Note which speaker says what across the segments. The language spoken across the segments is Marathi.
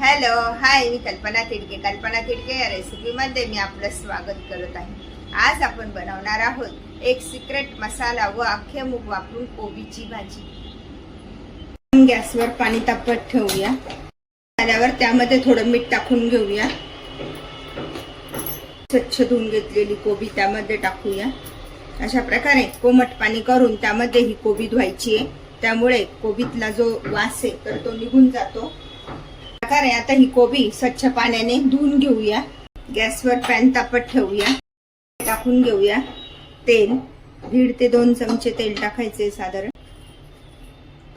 Speaker 1: हॅलो हाय मी कल्पना तिडके कल्पना तिडके या रेसिपीमध्ये मी आपलं स्वागत करत आहे. आज आपण बनवणार आहोत एक सिक्रेट मसाला व अख्खे मूग वापरून कोबीची भाजी. गॅसवर पाणी तापत ठेवूया. झाल्यावर त्यामध्ये थोडं मीठ टाकून घेऊया. स्वच्छ धुवून घेतलेली कोबी त्यामध्ये टाकूया. अशा प्रकारे कोमट पाणी करून त्यामध्ये ही कोबी धुवायची आहे. त्यामुळे कोबीतला जो वास आहे तर तो निघून जातो. प्रकारे आता ही कोबी स्वच्छ पाण्याने धुवून घेऊया. गॅसवर पॅन तापत ठेवूया. टाकून घेऊया. तेल. दीड ते दोन चमचे तेल टाकायचे साधारण.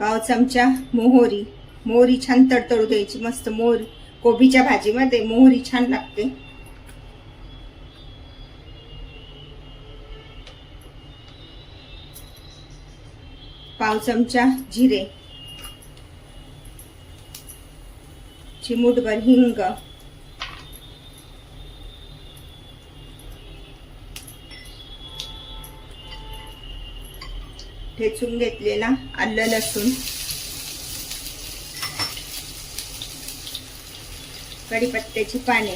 Speaker 1: पाव चमचा मोहरी. मोहरी छान तडतडू द्यायची. मस्त मोहरी कोबीच्या भाजीमध्ये मोहरी छान लागते. पाव चमचा जिरे. चिमूटभर हिंग ठेचून घेतलेला आलं लसूण. कढीपत्त्याची पाने.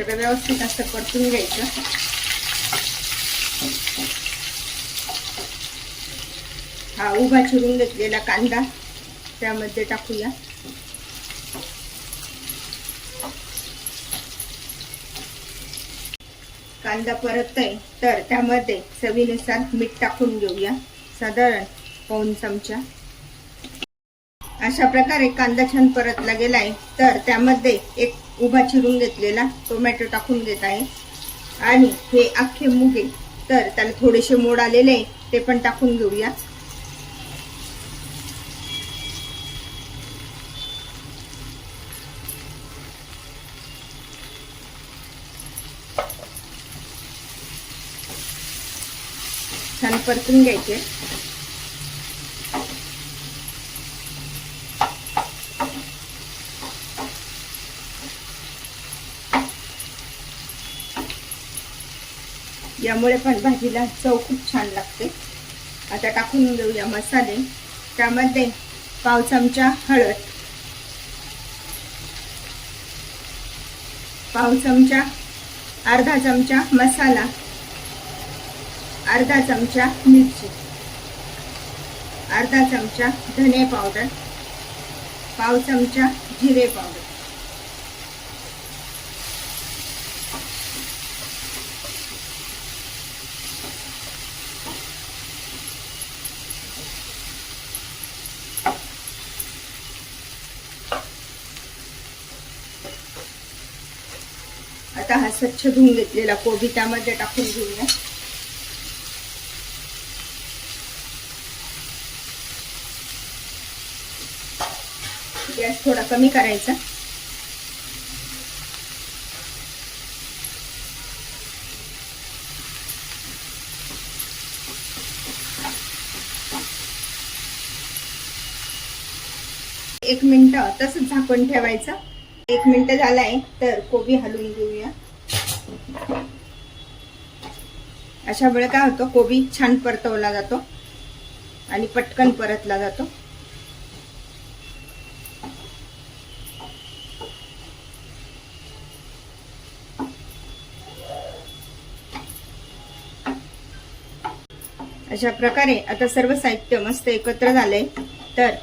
Speaker 1: सगळं व्यवस्थित असं परतून घ्यायचं हा उभा चिरून घेतलेला कांदा त्यामध्ये टाकूया कांदा परत आहे तर त्यामध्ये चवीनुसार मीठ टाकून घेऊया साधारण पाऊन चमचा अशा प्रकारे कांदा छान परतला गेलाय. तर त्यामध्ये एक उभा चिरून घेतलेला टोमॅटो टाकून देत आहे. आणि हे अख्खे मुगे तर त्याला थोडेसे मोड आलेले आहे, ते पण टाकून घेऊया. छान परतून घ्यायचे. यामुळे पण भाजीला चव खूप छान लागते. आता टाकून घेऊया मसाले. त्यामध्ये पाव चमचा हळद. पाव चमचा अर्धा चमचा मसाला. अर्धा चमचा मिरची. अर्धा चमचा धने पावडर. पाव चमचा जिरे पावडर. आता हा स्वच्छ धुवून घेतलेला कोबी त्यामध्ये टाकून घेऊया. गॅस थोडा कमी करायचा. एक मिनिट तसंच झाकून ठेवायचं. एक मिनिट झालाय तर कोबी हलवून घेऊया. अशा वेळ काय होतं कोबी छान परतवला जातो आणि पटकन परतला जातो. अशा प्रकारे आता सर्व साहित्य मस्त एकत्र झालंय तर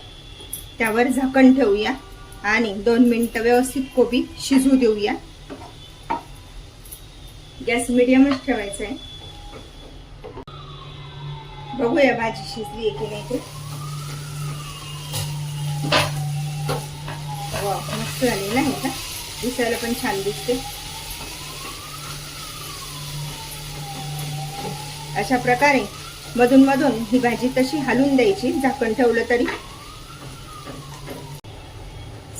Speaker 1: त्यावर झाकण ठेवूया. आणि दोन मिनिटं व्यवस्थित कोबी शिजू देऊया. गॅस मिडियमच ठेवायचा आहे. बघूया भाजी शिजली आहे की नाही ते. मस्त झालेलं आहे का? दिसायला पण छान दिसते. अशा प्रकारे मधून मधून ही भाजी तशी हलवून द्यायची झाकण ठेवलं तरी.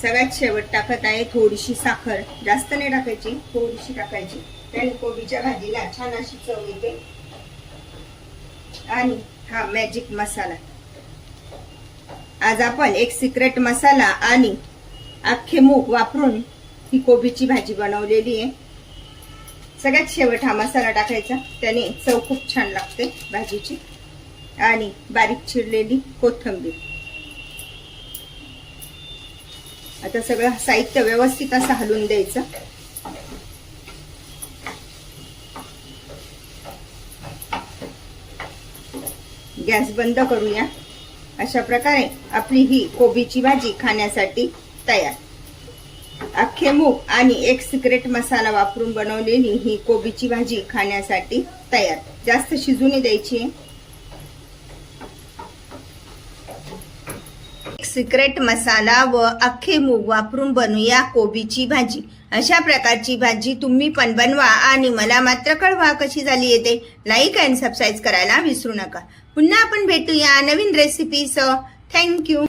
Speaker 1: सगळ्यात शेवट टाकत आहे थोडीशी साखर. जास्त नाही टाकायची थोडीशी टाकायची. त्याने कोबीच्या भाजीला छान अशी चव येते. आणि हा मॅजिक मसाला. आज आपण एक सिक्रेट मसाला आणि अख्खे मूग वापरून ही कोबीची भाजी बनवलेली आहे. सगळ्यात शेवट हा मसाला टाकायचा. त्याने चव खूप छान लागते भाजीची. आणि बारीक चिरलेली कोथिंबीर. आता सगळं साहित्य व्यवस्थित असं हलवून द्यायचं. गॅस बंद करूया. अशा प्रकारे आपली ही कोबीची भाजी खाण्यासाठी तयार. अख्खे मूग आणि एक सिक्रेट मसाला वापरून बनवलेली ही कोबीची भाजी खाण्यासाठी तयार. जास्त शिजून द्यायची आहे एक सिक्रेट मसाला व अख्खे मूग वापरून बनवूया कोबीची भाजी. अशा प्रकारची भाजी तुम्ही पण बनवा आणि मला मात्र कळवा कशी झाली येते. लाईक अँड सबस्क्राईब करायला विसरू नका. पुन्हा आपण भेटूया नवीन रेसिपीसह थँक्यू